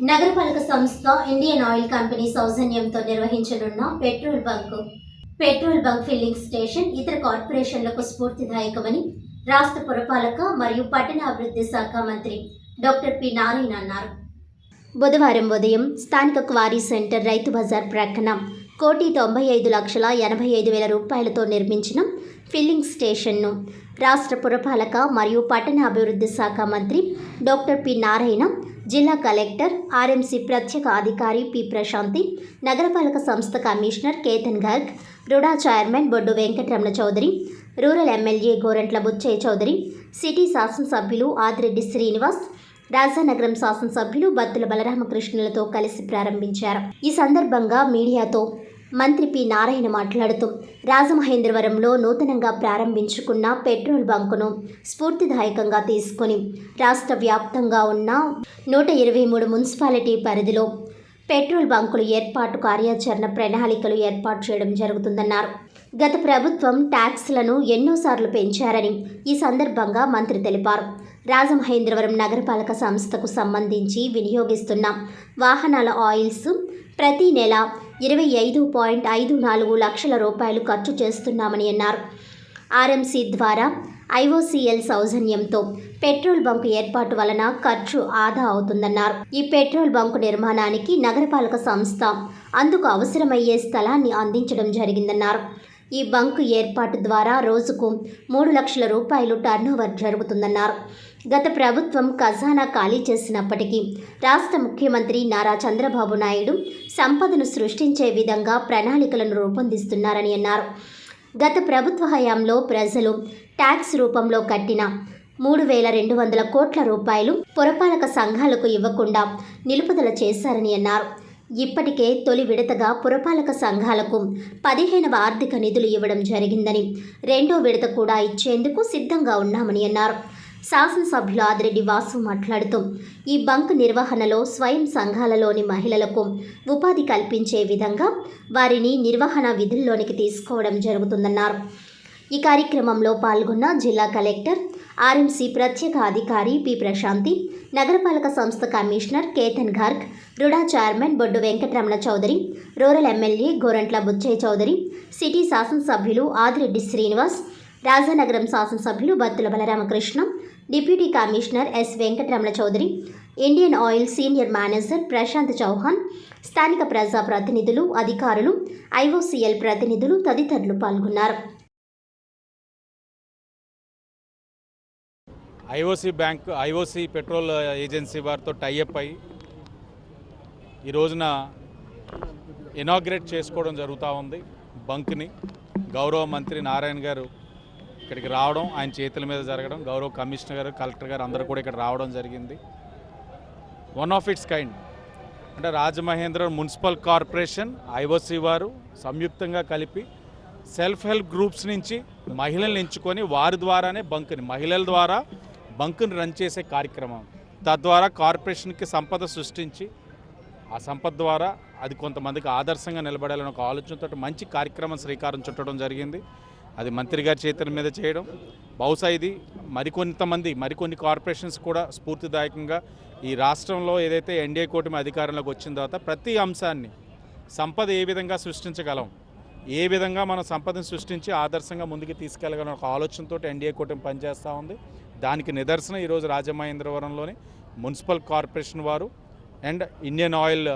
నగరపాలక సంస్థ Indian oil company సౌజన్యంతో నిర్వహించనున్న petrol bunk petrol bunk filling station ఇతర కార్పొరేషన్లకు స్ఫూర్తిదాయకమని రాష్ట్ర పురపాలక మరియు పట్టణాభివృద్ధి శాఖ మంత్రి డాక్టర్ పి నారాయణ అన్నారు. బుధవారం ఉదయం స్థానిక క్వారీ సెంటర్ రైతు బజార్ ప్రక్కన కోటి తొంభై ఐదు లక్షల ఎనభై ఐదు వేల రూపాయలతో నిర్మించిన ఫిల్లింగ్ స్టేషన్ను రాష్ట్ర పురపాలక మరియు పట్టణాభివృద్ధి శాఖ మంత్రి డాక్టర్ పి నారాయణ జిల్లా కలెక్టర్ ఆర్ఎంసీ ప్రత్యేక అధికారి పి ప్రశాంతి నగరపాలక సంస్థ commissioner Ketan Garg RUDA chairman Boddu Venkataramana Chowdary rural MLA Gorantla Butchaiah Chowdary city శాసనసభ్యులు ఆదిరెడ్డి శ్రీనివాస్ రాజానగరం శాసనసభ్యులు బత్తుల బలరామకృష్ణులతో కలిసి ప్రారంభించారు. ఈ సందర్భంగా మీడియాతో మంత్రి పి నారాయణ మాట్లాడుతూ రాజమహేంద్రవరంలో నూతనంగా ప్రారంభించుకున్న పెట్రోల్ బంకును స్ఫూర్తిదాయకంగా తీసుకొని రాష్ట్ర వ్యాప్తంగా ఉన్న నూట ఇరవై మూడు మున్సిపాలిటీ పరిధిలో పెట్రోల్ బంకులు ఏర్పాటు కార్యాచరణ ప్రణాళికలు ఏర్పాటు చేయడం జరుగుతుందన్నారు. గత ప్రభుత్వం ట్యాక్స్లను ఎన్నోసార్లు పెంచారని ఈ సందర్భంగా మంత్రి తెలిపారు. రాజమహేంద్రవరం నగరపాలక సంస్థకు సంబంధించి వినియోగిస్తున్న వాహనాల ఆయిల్స్ ప్రతి నెల ఇరవై ఐదు పాయింట్ ఐదు నాలుగు లక్షల రూపాయలు ఖర్చు చేస్తున్నామని అన్నారు. ఆర్ఎంసీ ద్వారా ఐఓసీఎల్ సౌజన్యంతో పెట్రోల్ బంక్ ఏర్పాటు వలన ఖర్చు ఆదా అవుతుందన్నారు. ఈ పెట్రోల్ బంక్ నిర్మాణానికి నగరపాలక సంస్థ అందుకు అవసరమయ్యే స్థలాన్ని అందించడం జరిగిందన్నారు. ఈ బంక్ ఏర్పాటు ద్వారా రోజుకు మూడు లక్షల రూపాయలు టర్నోవర్ జరుగుతుందన్నారు. గత ప్రభుత్వం ఖజానా ఖాళీ చేసినప్పటికీ రాష్ట్ర ముఖ్యమంత్రి నారా చంద్రబాబు నాయుడు సంపదను సృష్టించే విధంగా ప్రణాళికలను రూపొందిస్తున్నారని అన్నారు. గత ప్రభుత్వ హయాంలో ప్రజలు ట్యాక్స్ రూపంలో కట్టిన మూడు వేల రెండు వందల కోట్ల రూపాయలు పురపాలక సంఘాలకు ఇవ్వకుండా నిలుపుదల చేశారని అన్నారు. ఇప్పటికే తొలి విడతగా పురపాలక సంఘాలకు పదిహేనవ ఆర్థిక నిధులు ఇవ్వడం జరిగిందని రెండో విడత కూడా ఇచ్చేందుకు సిద్ధంగా ఉన్నామని అన్నారు. శాసనసభ్యులు ఆదిరెడ్డి వాసు మాట్లాడుతూ ఈ బంక్ నిర్వహణలో స్వయం సంఘాలలోని మహిళలకు ఉపాధి కల్పించే విధంగా వారిని నిర్వహణ విధుల్లోనికి తీసుకోవడం జరుగుతుందన్నారు. ఈ కార్యక్రమంలో పాల్గొన్న జిల్లా కలెక్టర్ ఆర్ఎంసీ ప్రత్యేక అధికారి పి ప్రశాంతి నగరపాలక సంస్థ commissioner Ketan Garg RUDA chairman Boddu Venkataramana Chowdary rural MLA Gorantla Butchaiah Chowdary city శాసనసభ్యులు ఆదిరెడ్డి శ్రీనివాస్ రాజానగరం శాసనసభ్యులు Battula Balaramakrishna deputy commissioner S Venkataramana Chowdary Indian oil senior manager Prashant Chauhan స్థానిక ప్రజా ప్రతినిధులు అధికారులు ఐఓసీఎల్ ప్రతినిధులు తదితరులు పాల్గొన్నారు. IOC bank IOC petrol agency వారితో టైఅప్ అయ్యి ఈ రోజున ఇనాగ్రేట్ చేసుకోవడం జరుగుతూ ఉంది. బంక్ని గౌరవ మంత్రి నారాయణ గారు ఇక్కడికి రావడం ఆయన చేతుల మీద జరగడం గౌరవ కమిషనర్ గారు కలెక్టర్ గారు అందరూ కూడా ఇక్కడ రావడం జరిగింది. వన్ ఆఫ్ ఇట్స్ కైండ్ అంటే రాజమహేంద్ర మున్సిపల్ కార్పొరేషన్ ఐఓసీ వారు సంయుక్తంగా కలిపి సెల్ఫ్ హెల్ప్ గ్రూప్స్ నుంచి మహిళల్ని ఎంచుకొని వారి ద్వారానే బంక్ని మహిళల ద్వారా బంక్ని రన్ చేసే కార్యక్రమం. తద్వారా కార్పొరేషన్కి సంపద సృష్టించి ఆ సంపద ద్వారా అది కొంతమందికి ఆదర్శంగా నిలబడాలని ఒక ఆలోచనతో మంచి కార్యక్రమం శ్రీకారం చుట్టడం జరిగింది. అది మంత్రి గారి చేతుల మీద చేయడం. బహుశా ఇది మరికొంతమంది మరికొన్ని కార్పొరేషన్స్ కూడా స్ఫూర్తిదాయకంగా ఈ రాష్ట్రంలో ఏదైతే ఎన్డీఏ కూటమి అధికారంలోకి వచ్చిన తర్వాత ప్రతి అంశాన్ని సంపద ఏ విధంగా సృష్టించగలం ఏ విధంగా మనం సంపదను సృష్టించి ఆదర్శంగా ముందుకు తీసుకెళ్ళగలం ఒక ఆలోచనతో ఎన్డీఏ కూటమి పనిచేస్తూ ఉంది. దానికి నిదర్శనం ఈరోజు రాజమహేంద్రవరంలోని మున్సిపల్ కార్పొరేషన్ వారు అండ్ ఇండియన్ ఆయిల్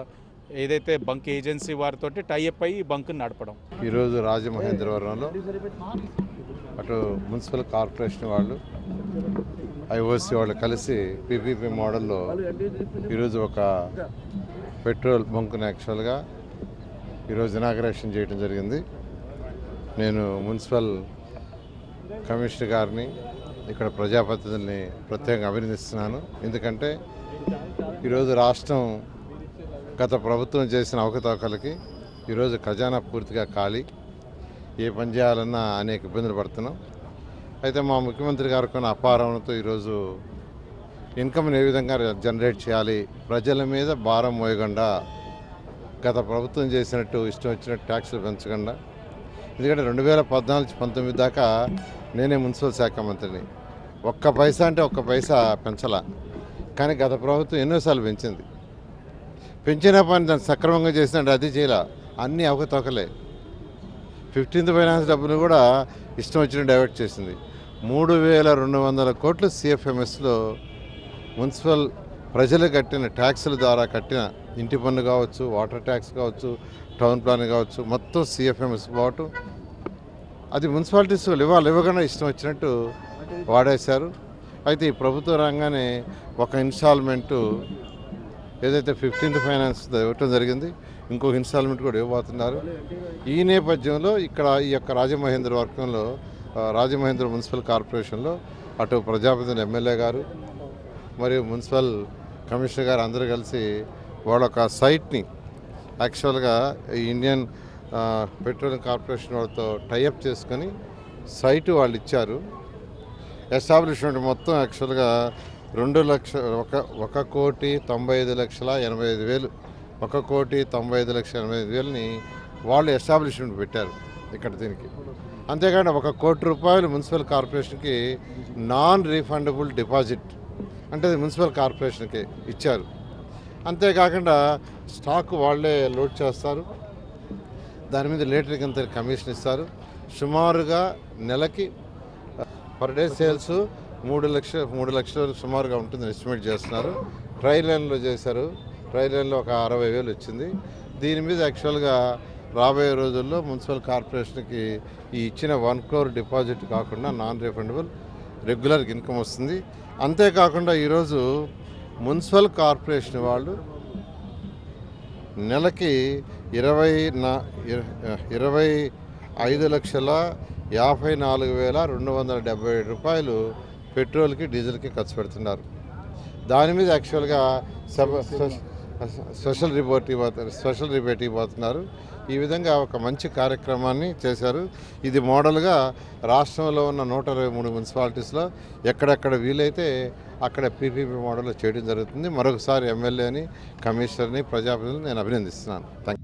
ఏదైతే బంక్ ఏజెన్సీ వారితో టైఅప్ అయ్యి ఈ బంక్ని నడపడం. ఈరోజు రాజమహేంద్రవరంలో అటు మున్సిపల్ కార్పొరేషన్ వాళ్ళు ఐఓసి వాళ్ళు కలిసి పీపీపీ మోడల్లో ఈరోజు ఒక పెట్రోల్ బంక్ను యాక్చువల్గా ఈరోజు ఇనాగరేషన్ చేయడం జరిగింది. నేను మున్సిపల్ కమిషనర్ గారిని ఇక్కడ ప్రజాప్రతినిధుల్ని ప్రత్యేకంగా అభినందిస్తున్నాను. ఎందుకంటే ఈరోజు రాష్ట్రం గత ప్రభుత్వం చేసిన అవకతవకలకి ఈరోజు ఖజానా పూర్తిగా ఖాళీ. ఏ పని చేయాలన్నా అనేక ఇబ్బందులు పడుతున్నాం. అయితే మా ముఖ్యమంత్రి గారు కొన్ని అపారంతో ఈరోజు ఇన్కమ్ని ఏ విధంగా జనరేట్ చేయాలి? ప్రజల మీద భారం మోయకుండా గత ప్రభుత్వం చేసినట్టు ఇష్టం వచ్చినట్టు ట్యాక్సులు పెంచకుండా. ఎందుకంటే రెండు వేల పద్నాలుగు పంతొమ్మిది దాకా నేనే మున్సిపల్ శాఖ మంత్రిని. ఒక్క పైసా అంటే ఒక్క పైసా పెంచలా. కానీ గత ప్రభుత్వం ఎన్నోసార్లు పెంచింది. పెంచిన పని దాన్ని సక్రమంగా చేసినట్టు అది చేయలే. అన్నీ అవకతవకలే. ఫిఫ్టీన్త్ ఫైనాన్స్ డబ్బులు కూడా ఇష్టం వచ్చిన డైవర్ట్ చేసింది. మూడు వేల రెండు వందల కోట్లు సిఎఫ్ఎంఎస్లో మున్సిపల్ ప్రజలు కట్టిన ట్యాక్సుల ద్వారా కట్టిన ఇంటి పన్ను కావచ్చు వాటర్ ట్యాక్స్ కావచ్చు టౌన్ ప్లాన్ కావచ్చు మొత్తం సిఎఫ్ఎంఎస్ పోవటం అది మున్సిపాలిటీస్ ఇవ్వాలి ఇవ్వకుండా ఇష్టం వచ్చినట్టు వాడేశారు. అయితే ఈ ప్రభుత్వ రంగానే ఒక ఇన్స్టాల్మెంటు ఏదైతే ఫిఫ్టీన్త్ ఫైనాన్స్ ఇవ్వటం జరిగింది ఇంకొక ఇన్స్టాల్మెంట్ కూడా ఇవ్వబోతున్నారు. ఈ నేపథ్యంలో ఇక్కడ ఈ యొక్క రాజమహేంద్ర వర్గంలో రాజమహేంద్ర మున్సిపల్ కార్పొరేషన్లో అటు ప్రజాపతిని ఎమ్మెల్యే గారు మరియు మున్సిపల్ కమిషనర్ గారు అందరూ కలిసి వాళ్ళ ఒక సైట్ని యాక్చువల్గా ఈ ఇండియన్ పెట్రోలియం కార్పొరేషన్ వాళ్ళతో టైఅప్ చేసుకొని సైటు వాళ్ళు ఇచ్చారు. ఎస్టాబ్లిష్మెంట్ మొత్తం యాక్చువల్గా రెండు లక్ష ఒక ఒక కోటి తొంభై ఐదు లక్షల ఎనభై ఐదు వేలు ఒక కోటి తొంభై ఐదు లక్షల ఎనభై ఐదు వేలని వాళ్ళు ఎస్టాబ్లిష్మెంట్ పెట్టారు ఇక్కడ దీనికి. అంతేకాకుండా ఒక కోటి రూపాయలు మున్సిపల్ కార్పొరేషన్కి నాన్ రీఫండబుల్ డిపాజిట్ అంటే అది మున్సిపల్ కార్పొరేషన్కి ఇచ్చారు. అంతేకాకుండా స్టాక్ వాళ్ళే లోడ్ చేస్తారు దాని మీద లీటర్కి అంత కమిషన్ ఇస్తారు. సుమారుగా నెలకి పర్ డే సేల్స్ మూడు లక్ష మూడు లక్షలు సుమారుగా ఉంటుంది ఎస్టిమేట్ చేస్తున్నారు. ట్రై లైన్లో చేశారు. ట్రై లైన్లో ఒక అరవై వేలు వచ్చింది. దీని మీద యాక్చువల్గా రాబోయే రోజుల్లో మున్సిపల్ కార్పొరేషన్కి ఈ ఇచ్చిన వన్ క్రోర్ డిపాజిట్ కాకుండా నాన్ రిఫండబుల్ రెగ్యులర్ ఇన్కమ్ వస్తుంది. అంతేకాకుండా ఈరోజు మున్సిపల్ కార్పొరేషన్ వాళ్ళు నెలకి ఇరవై నా ఇరవై ఐదు లక్షల యాభై నాలుగు వేల రెండు వందల డెబ్బై ఏడు రూపాయలు పెట్రోల్కి డీజిల్కి ఖర్చు పెడుతున్నారు. దాని మీద యాక్చువల్గా సబ- స్పెషల్ రిపోర్ట్ ఇవ్వతారు స్పెషల్ రిపోర్ట్ ఇవ్వబోతున్నారు. ఈ విధంగా ఒక మంచి కార్యక్రమాన్ని చేశారు. ఇది మోడల్గా రాష్ట్రంలో ఉన్న నూట ఇరవై మూడు మున్సిపాలిటీస్లో ఎక్కడెక్కడ వీలైతే అక్కడ పీపీపీ మోడల్లో చేయడం జరుగుతుంది. మరొకసారి ఎమ్మెల్యేని కమిషనర్ని ప్రజాప్రతినిధులు నేను అభినందిస్తున్నాను. థ్యాంక్